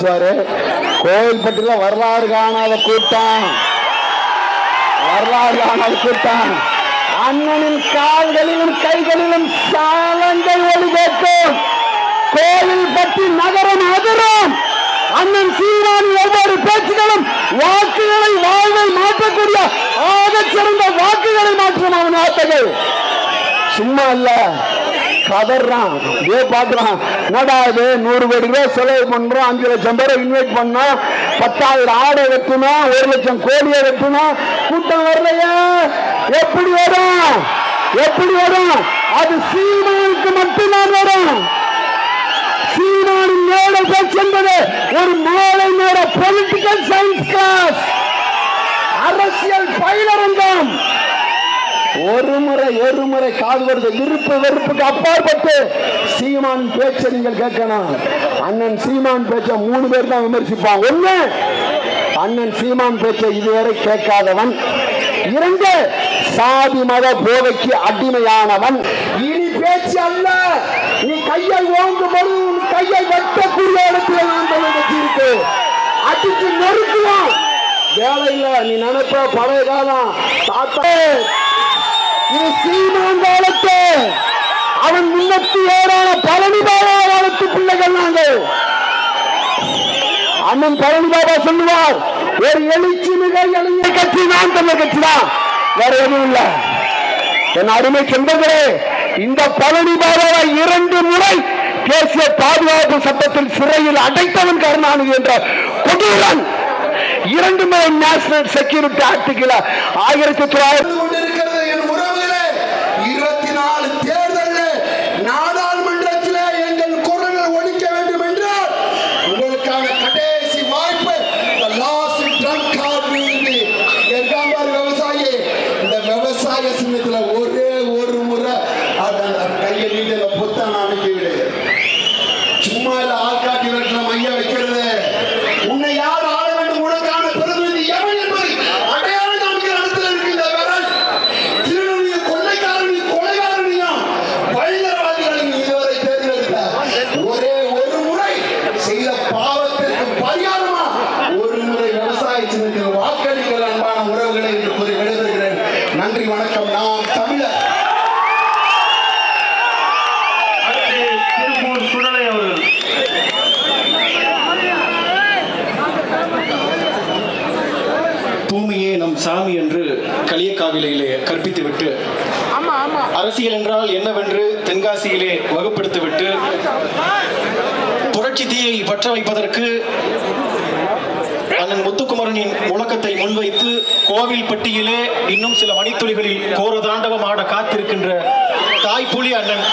பேசுவாரு. கோவில்பட்டியில வரலாறு காணாத கூட்டம். வரலாறு காணாத கூட்டம். அண்ணனின் கால்களிலும் கைகளிலும் சாலங்கள் ஒளி கேட்கும். பற்றி நகரம் அதிரும் அண்ணன் சீரானின் ஒவ்வொரு பேச்சுகளும் வாக்குகளை வாழ்வை மாற்றக்கூடிய ஆக சிறந்த வாக்குகளை மாற்றும் அவன் வார்த்தைகள் சும்மா இல்ல. கதறான் இதே பாக்குறான் என்னடா இது? நூறு கோடி ரூபாய் செலவு பண்றோம். அஞ்சு லட்சம் பேரை இன்வைட் பண்ணோம் பத்தாயிரம் ஆடை வெட்டணும் ஒரு லட்சம் கோழியை வெட்டணும் கூட்டம் வரலையா? எப்படி வரும்? எப்படி வரும்? அது சீமானுக்கு மட்டும்தான் வரும். சீமானின் நேர பேச்சு என்பது ஒரு மாலை நேர பொலிட்டிக்கல் சயின்ஸ் கிளாஸ் அரசியல் பயிலரங்கம். ஒரு முறை ஒரு முறை காது வருது விருப்பு வெறுப்புக்கு அப்பாற்பட்டு சீமான் பேச்சை நீங்கள் கேட்கணும் அண்ணன் சீமான் பேச்சை மூணு பேர் தான் விமர்சிப்பான் ஒண்ணு அண்ணன் சீமான் பேச்சை இதுவரை கேட்காதவன். இரண்டு சாதி மத போதைக்கு அடிமையானவன். இனி பேச்சு அல்ல. நீ கையை ஓங்கும் பொழுது உன் கையை வெட்டக்கூடிய இடத்துல நான் வச்சிருக்கு அடிச்சு நொறுக்குவோம் வேலை இல்ல நீ நினைப்ப பழைய காலம். தாத்தா இது சீமான் காலத்து அவன் முன்னூத்தி ஏழான பழனி பாபா காலத்து பிள்ளைகள் நாங்கள். அண்ணன் பழனி பாபா சொல்லுவார் ஒரு எழுச்சி மிக இளைஞர் கட்சி தமிழ் கட்சி தான். வேற எதுவும் இல்ல. என் அருமை சொந்தங்களே இந்த பழனி பாபாவை இரண்டு முறை தேசிய பாதுகாப்பு சட்டத்தில் சிறையில் அடைத்தவன் கருணாநிதி என்ற கொடூரன். இரண்டு முறை நேஷனல் செக்யூரிட்டி ஆர்டிகிள் ஆயிரத்தி தொள்ளாயிரத்தி உங்களுக்கான கடைசி வாய்ப்பு சின்னத்தில் வாக்களிக்கிற அன்பான உறவுகளை என்று கூறி விடைபெறுகிறேன். நன்றி வணக்கம். நாம் தமிழர். தூய்மையே நம் சாமி என்று களியக்காவிலையிலே கற்பித்துவிட்டு அரசியல் என்றால் என்னவென்று தென்காசியிலே வகுப்படுத்திவிட்டு புரட்சி தீயை பற்ற வைப்பதற்கு அண்ணன் முத்துக்குமரனின் முழக்கத்தை முன்வைத்து கோவில்பட்டியிலே இன்னும் சில மணித்துளிகளில் கோரதாண்டவம் ஆட காத்திருக்கின்ற தாய்ப்புலி அண்ணன்